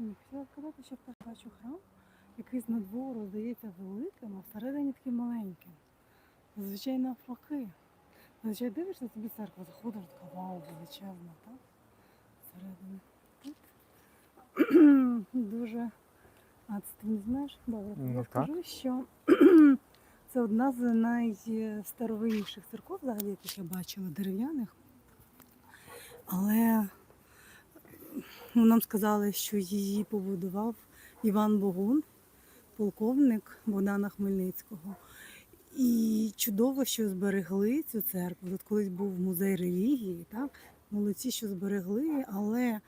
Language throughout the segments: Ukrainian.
Ні, хотіла сказати, що бачу храм, який з надвору здається великим, а всередині таким маленьким. Зазвичай навпаки. Зазвичай дивишся тобі церкву, заходиш, така вау, величезна, так? Всередині. Тут дуже. А це ти не знаєш? Добре, Ну, я скажу, що це одна з найстаровинніших церков, взагалі, яких я бачила, дерев'яних. Але ну, нам сказали, що її побудував Іван Богун, полковник Богдана Хмельницького. І чудово, що зберегли цю церкву. Тут колись був музей релігії, так? Молодці, що зберегли, але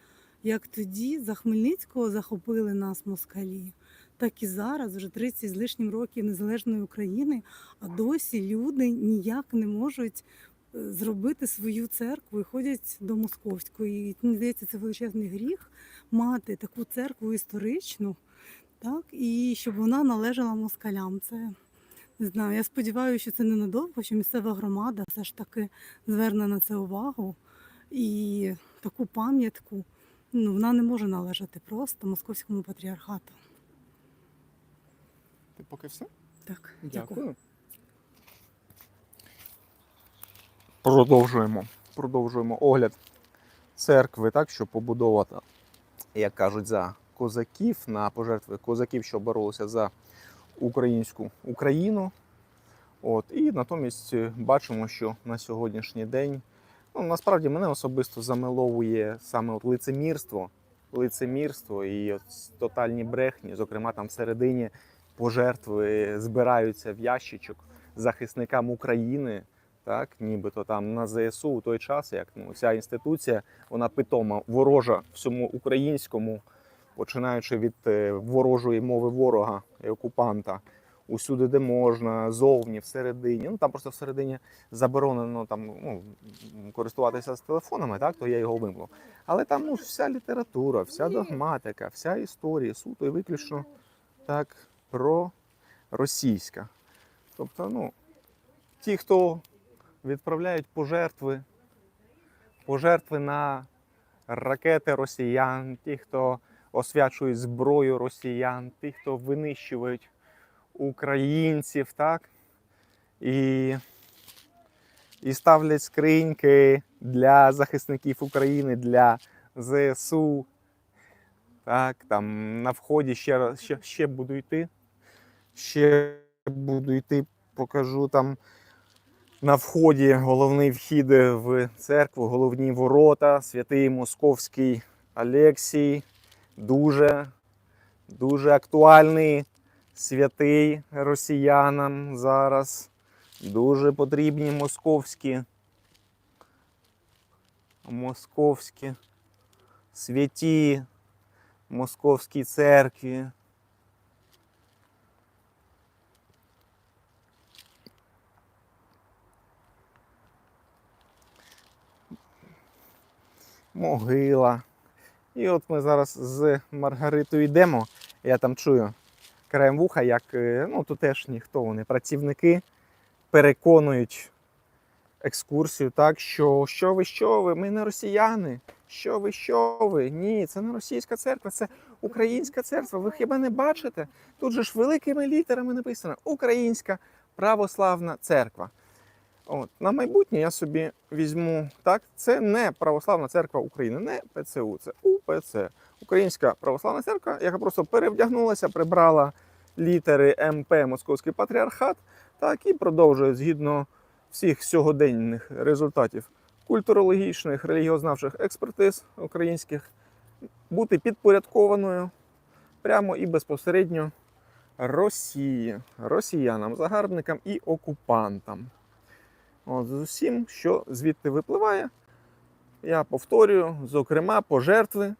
як тоді за Хмельницького захопили нас москалі, так і зараз, вже 30 з лишнім років незалежної України, а досі люди ніяк не можуть зробити свою церкву і ходять до московської. І мені здається, це величезний гріх мати таку церкву історичну, так, і щоб вона належала москалям. Це не знаю. Я сподіваюся, що це ненадовго, що місцева громада все ж таки зверне на це увагу. І таку пам'ятку ну, вона не може належати просто московському патріархату. Ти поки все? Так, Дякую. Продовжуємо. Продовжуємо огляд церкви, так, що побудована, як кажуть, за козаків на пожертви козаків, що боролися за українську Україну. От, і натомість е, бачимо, що на сьогоднішній день ну, насправді мене особисто замиловує саме от лицемірство, лицемірство і от тотальні брехні, зокрема там всередині пожертви збираються в ящичок захисникам України, так, нібито там на ЗСУ у той час, як ну, ця інституція, вона питома ворожа всьому українському, починаючи від е, ворожої мови ворога і окупанта. Усюди, де можна, зовні, всередині. Ну там просто всередині заборонено там ну, користуватися з телефонами, так то я його вимкнув. Але там ну, вся література, вся догматика, вся історія суто і виключно так про російська. Тобто, ну, ті, хто відправляють пожертви, пожертви на ракети росіян, ті, хто освячують зброю росіян, ті, хто винищують українців, так? І, і ставлять скриньки для захисників України, для ЗСУ. Так, там на вході ще ще, ще буду йти. Ще буду йти, покажу там на вході головний вхід в церкву, головні ворота, святий Московський Алексій. Дуже, дуже актуальний святий росіянам зараз. Дуже потрібні московські. Московські святі московській церкві. Могила. І от ми зараз з Маргаритою йдемо. Я там чую краєм вуха, як е, ну, тутешні, хто вони, працівники переконують екскурсію, так, що що ви, що ви, ми не росіяни. Що ви, що ви? Ні, це не російська церква, це українська церква. Ви хіба не бачите? Тут же ж великими літерами написано Українська православна церква. От, на майбутнє я собі візьму так. Це не православна церква України, не ПЦУ, це УПЦ. Українська православна церква, яка просто перевдягнулася, прибрала літери МП Московський патріархат, так і продовжує згідно всіх сьогоденних результатів культурологічних, релігіознавчих експертиз українських бути підпорядкованою прямо і безпосередньо Росії, росіянам, загарбникам і окупантам. От, з усім, що звідти випливає, я повторюю, зокрема, пожертви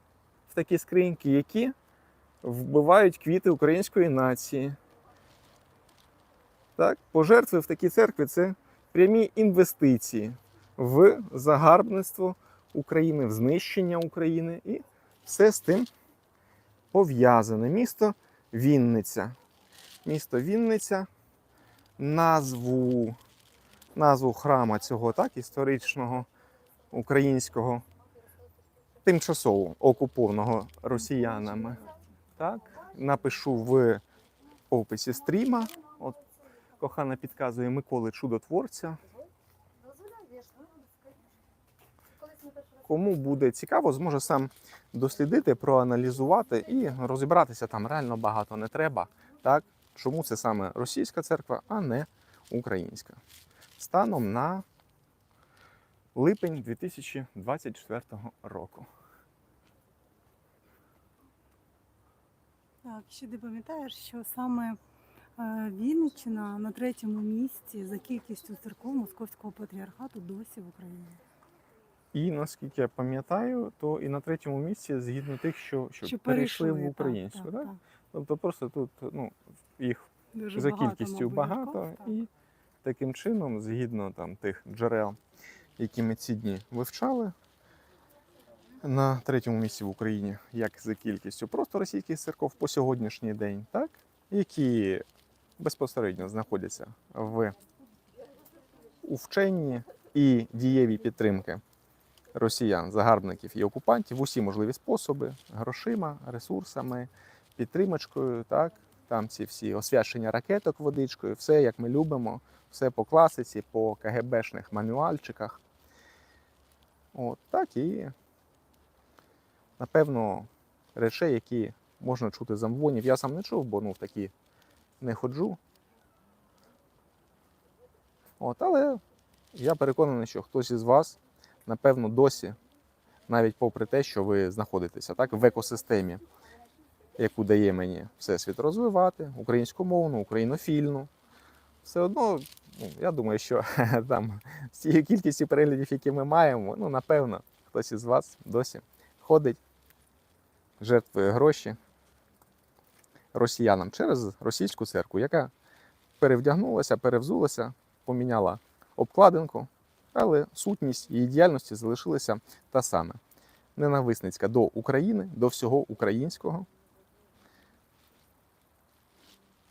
в такі скриньки, які вбивають квіти української нації. Так, пожертви в такій церкві це прямі інвестиції в загарбництво України, в знищення України і все з тим пов'язане. Місто Вінниця. Місто Вінниця, назву, назву храма цього так, історичного українського тимчасово окупованого росіянами. Так, напишу в описі стріма. От кохана підказує Миколи Чудотворця. Кому буде цікаво, зможе сам дослідити, проаналізувати і розібратися там реально багато не треба. Так, чому це саме російська церква, а не українська. Станом на липень 2024 року. Так, ще ти пам'ятаєш, що саме е, Вінниччина на третьому місці за кількістю церков Московського патріархату досі в Україні. І наскільки я пам'ятаю, то і на третьому місці згідно тих, що, що, Що перейшли в українську. так, Так, так. Тобто просто тут ну, їх Дуже за багато, кількістю мабуть, багато, так. і таким чином, згідно там тих джерел, які ми ці дні вивчали, на третьому місці в Україні, як за кількістю, просто російських церков по сьогоднішній день, так, які безпосередньо знаходяться в у вченні і дієвій підтримки росіян, загарбників і окупантів усі можливі способи: грошима, ресурсами, підтримочкою, так, там ці всі освячення ракеток водичкою, все як ми любимо, все по класиці, по КГБшних мануальчиках. От так і, напевно, речей, які можна чути з амвонів. Я сам не чув, бо ну, в такі не ходжу. От, але я переконаний, що хтось із вас, напевно, досі, навіть попри те, що ви знаходитеся так, в екосистемі, яку дає мені Всесвіт розвивати, українськомовну, українофільну. Все одно, я думаю, що там з цією кількістю переглядів, які ми маємо, ну, напевно, хтось із вас досі ходить, жертвує гроші росіянам через російську церкву, яка перевдягнулася, перевзулася, поміняла обкладинку, але сутність її діяльності залишилася та саме. Ненависницька до України, до всього українського.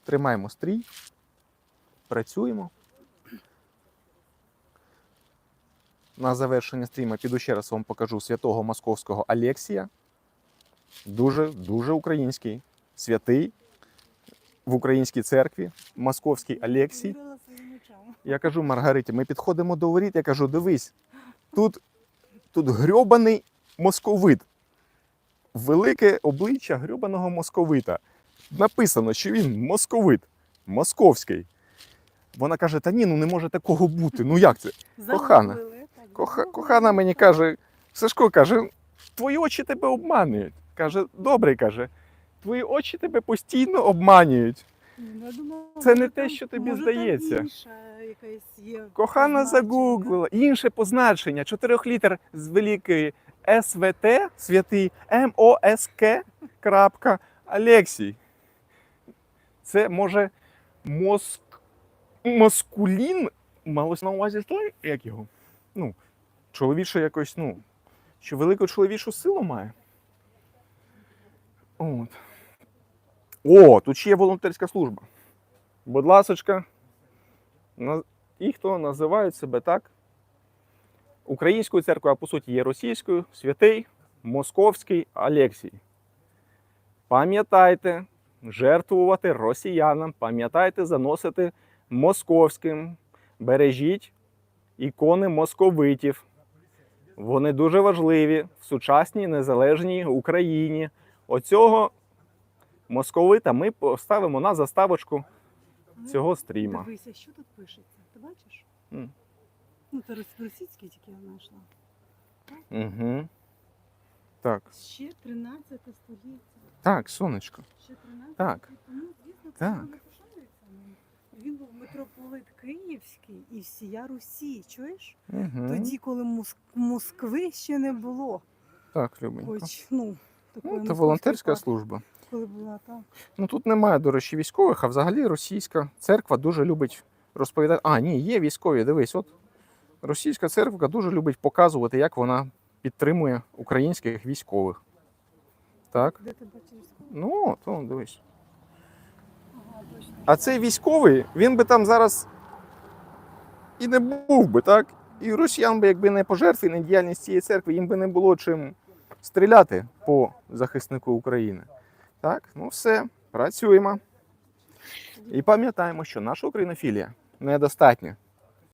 Тримаємо стрій, працюємо. На завершення стріма піду ще раз вам покажу святого московського Алексія. Дуже, дуже український, святий в українській церкві, московський Алексій. Я кажу Маргариті, ми підходимо до воріт, я кажу, дивись, тут, тут грьобаний московит. Велике обличчя грьобаного московита. Написано, що він московит, московський. Вона каже: та ні, ну не може такого бути. Ну як це? Кохана, Коха, кохана мені каже, Сашко каже, твої очі тебе обманюють. Каже, добре, каже, твої очі тебе постійно обманюють. Ну, я думала, Це не те, що тобі може, здається. Інша якась є Кохана позначення. загуглила. Інше позначення чотирьох літер з великої СВТ, святий МОСК. крапка, Алексій. Це може моск... москулін. Малось на увазі той, як його? Ну, чоловіче якось, ну, що велику чоловічу силу має. От. О, тут ще є волонтерська служба. Будь ласочка, ті, хто називають себе так, українською церквою, а по суті є російською, святий Московський Алексій. Пам'ятайте, жертвувати росіянам, пам'ятайте, заносити московським, бережіть ікони московитів. Вони дуже важливі в сучасній незалежній Україні. Оцього московита ми поставимо на заставочку Ну, цього стріма. Дивися, що тут пишеться. Ти бачиш? М. Ну, це рос- російський тільки я знайшла. Угу. Так. Ще 13 століття. Так, сонечко. Ще 13 Так. Тому, звісно, Так. Він був митрополит Київський і всія Русі. Чуєш? Угу. Тоді, коли Моск- Москви ще не було. Так, Любенько. Хоч, ну, Ну, це волонтерська служба. Коли була так. Ну тут немає, до речі, військових, а взагалі російська церква дуже любить розповідати. А, ні, є військові. Дивись, от російська церква дуже любить показувати, як вона підтримує українських військових. Так? Де ти бачиш? Ну, то дивись. А цей військовий, він би там зараз і не був би, так? І росіян би, якби не пожертви, не діяльність цієї церкви, їм би не було чим стріляти по захиснику України. Так, ну все, працюємо. І пам'ятаємо, що наша українофілія недостатня.